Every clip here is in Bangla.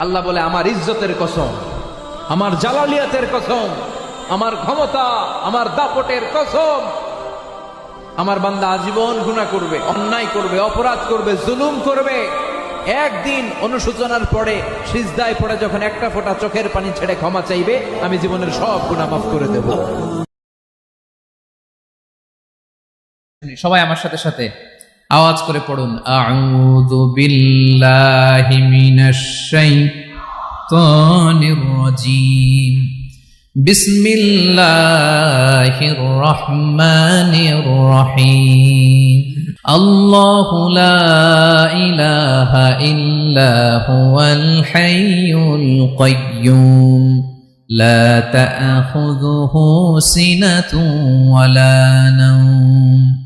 আল্লাহ বলে, আমার ইজ্জতের কসম, আমার জালালিয়াতের কসম, আমার ক্ষমতা, আমার দাপটের কসম। আমার বান্দা আজীবন গুণা করবে, অন্যায় করবে, অপরাধ করবে, জুলুম করবে। একদিন অনুশোচনার পরে সিজদায় পড়ে যখন একটা ফোঁটা চোখের পানি ছেড়ে ক্ষমা চাইবে, আমি জীবনের সব গুণা মাফ করে দেব। সবাই আমার সাথে সাথে। আওয়াজ করে পড়ুন, আউযু বিল্লাহি মিনাশ শাইতানির রাজিম। বিসমিল্লাহির রহমানির রহিম। আল্লাহু লা ইলাহা ইল্লা হুয়াল হাইয়ুল কাইয়্যুম লা তা'খুযুহু সিনাতুন ওয়ালা নাওম।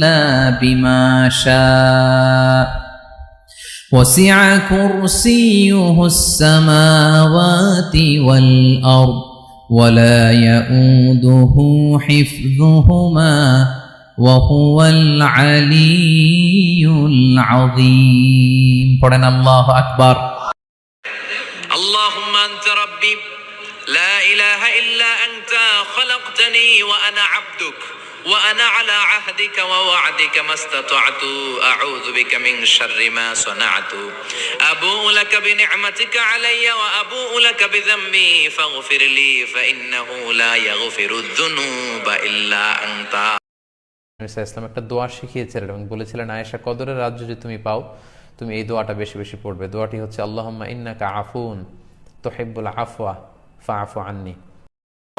إلا بما شاء. وسع كرسيه السماوات والأرض ولا يؤوده حفظهما وهو العلي العظيم. قرن الله أكبر اللهم أنت ربي لا إله إلا أنت خلقتني وأنا عبدك. وأنا على عهدك ووعدك ما استطعت أعوذ بك من شر ما صنعت أبوء لك بنعمتك علي وأبوء لك بذنبي فاغفر لي فإنه لا يغفر الذنوب إلا أنت ইসা ইসলাম একটা দোয়া শিখিয়েছিলেন এবং বলেছিলেন আয়েশা কদরের রাজ্য যদি তুমি পাও তুমি এই দোয়াটা বেশি বেশি পড়বে দোয়াটি হচ্ছে আল্লাহম্মা ইন্নাকা আফুন তোহেব্বুল আফওয়া ফা আফু আন্নি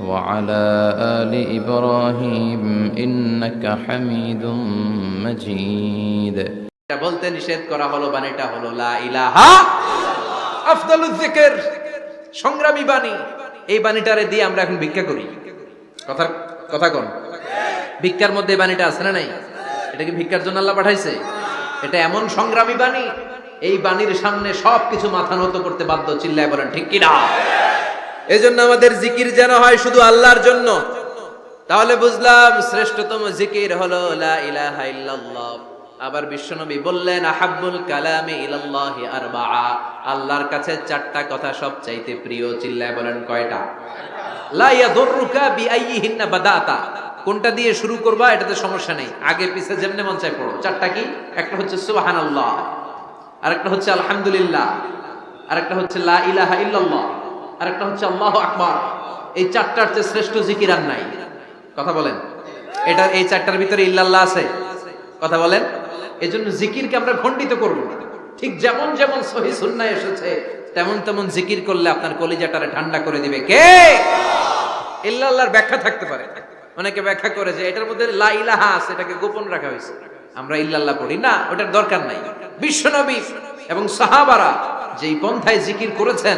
وعلى آل إبراهيم إنك حميد مجيد এটা বলতে নিষেধ করা হলো বাণীটা হলো লা ইলাহা আফদালুজ জিকির সংগ্রামী বাণী এই বাণীটারে দিয়ে আমরা এখন ভিক্ষা করি কথা কথা কোন ভিক্ষার মধ্যে এই বাণীটা আছে না নাই এটা কি ভিক্ষার জন্য আল্লাহ পাঠাইছে এটা এমন সংগ্রামী বাণী এই বাণীর সামনে সবকিছু মাথা নত করতে বাধ্য চিল্লায় বলেন ঠিক কিনা এই জন্য আমাদের জিকির যেন হয় শুধু আল্লাহর জন্য। তাহলে বুঝলাম শ্রেষ্ঠতম জিকির হলো লা আবার বিশ্বনবী বললেন, আহাব্বুল কালামে ইলাল্লাহি আরবাআ। আল্লাহর কাছে চারটা কথা সবচাইতে প্রিয়, চিল্লায় বলেন কয়টা? লা ইয়াদুররুকা বিআইয়িহিন্না বাদাতা। কোনটা দিয়ে শুরু করবা, এটাতে সমস্যা নেই। আগে পিছে যেমনে মন চাই পড়ো। চারটা কি? একটা হচ্ছে সুবহানাল্লাহ, আরেকটা হচ্ছে আলহামদুলিল্লাহ, আরেকটা হচ্ছে লা ইলাহা ইল্লাল্লাহ। আরেকটা হচ্ছে আল্লাহু আকবার। এই চারটার চেয়ে শ্রেষ্ঠ জিকির আর নাই। কথা বলেন। এটা এই চারটার ভিতরে ইল্লাল্লাহ আছে। কথা বলেন। এই জন্য জিকিরকে আমরা খণ্ডিত করব ঠিক যেমন যেমন সহি সুন্নাহ এসেছে, তেমন তেমন জিকির করলে আপনার কলিজাটারে ঠান্ডা করে দিবে। কে? ইল্লাল্লাহর ব্যাখ্যা থাকতে পারে। অনেকে ব্যাখ্যা করে যে এটার মধ্যে লা ইলাহা আছে, এটাকে গোপন রাখা হয়েছে। আমরা ইল্লাল্লাহ পড়ি। না, ওটার দরকার নাই। বিশ্বনবী এবং সাহাবারা যেই পন্থায় জিকির করেছেন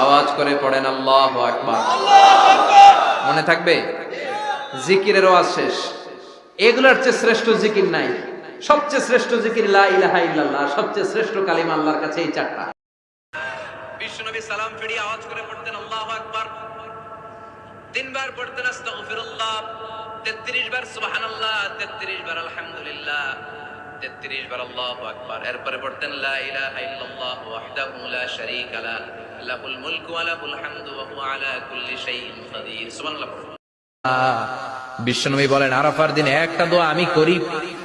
আওয়াজ করে পড়েন, আল্লাহু আকবার। মনে থাকবে? জিকিরের ওয়াজ শেষ। এগুলোর চেয়ে শ্রেষ্ঠ জিকির নাই। সবচেয়ে শ্রেষ্ঠ জিকির সবচেয়ে শ্রেষ্ঠ কালিমা আল্লাহর কাছে এই চারটা। বিশ্বনবী সালাম ফিরিয়ে আওয়াজ করে পড়তেন, আল্লাহু আকবার। তিনবার পড়তেন 33 বার, সুবহানাল্লাহ 33 বার, আলহামদুলিল্লাহ 33 বার আল্লাহু আকবার। এরপরে পড়তেন বিশ্বনবী বলেন, আরাফার দিনে একটা দোয়া আমি করি।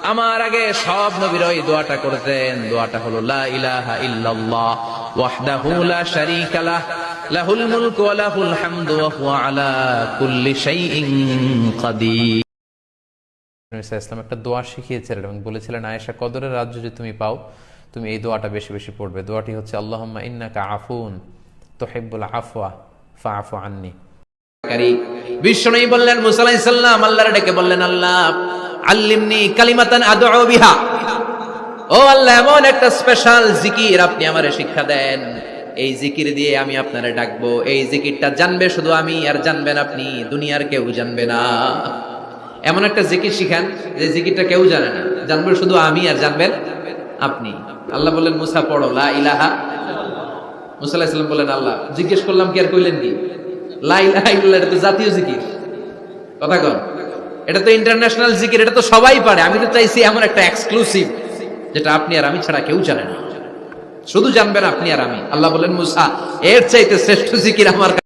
আমার আগে সব নবীরা এই দোয়াটা করতেন। দোয়াটা হলো, লা ইলাহা ইল্লাল্লাহ মুলকু ওয়া লাহুল হামদু ওয়া হুয়া আলা কুল্লি শাইইন কাদির নবী সাল্লাল্লাহু আলাইহি ইসলাম একটা দোয়া শিখিয়েছিলেন এবং বলেছিলেন আয়েশা কদরের রাজ্য যদি তুমি পাও তুমি এই দোয়াটা বেশি বেশি পড়বে। দোয়াটি হচ্ছে আল্লাহুম্মা ইন্নাকা আফুন তুহিব্বুল আফওয়া ফাআফু আন্নি। কারি বিশ্বনবী বললেন মুসা আলাইহিস সালাম আল্লাহর ডেকে বললেন আল্লাহ আল্লিমনি কালিমাতান আদউ বিহা। ও আল্লাহ, এমন একটা স্পেশাল জিকির আপনি আমারে শিক্ষা দেন। এই জিকির দিয়ে আমি আপনারে ডাকবো। এই জিকিরটা জানবে শুধু আমি, আর জানবেন আপনি, দুনিয়ার কেউ জানবে না। এমন একটা জিকির শিখান, যে জিকিরটা কেউ জানে না। জানবে শুধু আমি, আর জানবেন আপনি। আল্লাহ বললেন, মুসা, পড়ো, লা ইলাহা মুসা আলাইহিস সালাম বললেন, আল্লাহ, জিজ্ঞেস করলাম কি আর কইলেন কি? লা ইলাহা ইল্লাল্লাহ, এটা তো জাতীয় জিকির। কথা কন। এটা তো ইন্টারন্যাশনাল জিকির, এটা তো সবাই পারে। আমি তো চাইছি এমন একটা এক্সক্লুসিভ যেটা আপনি আর আমি ছাড়া কেউ জানে না। শুধু জানবেন আপনি আর আমি। আল্লাহ বলেন, মুসা, এর চাইতে শ্রেষ্ঠ জিকির আমার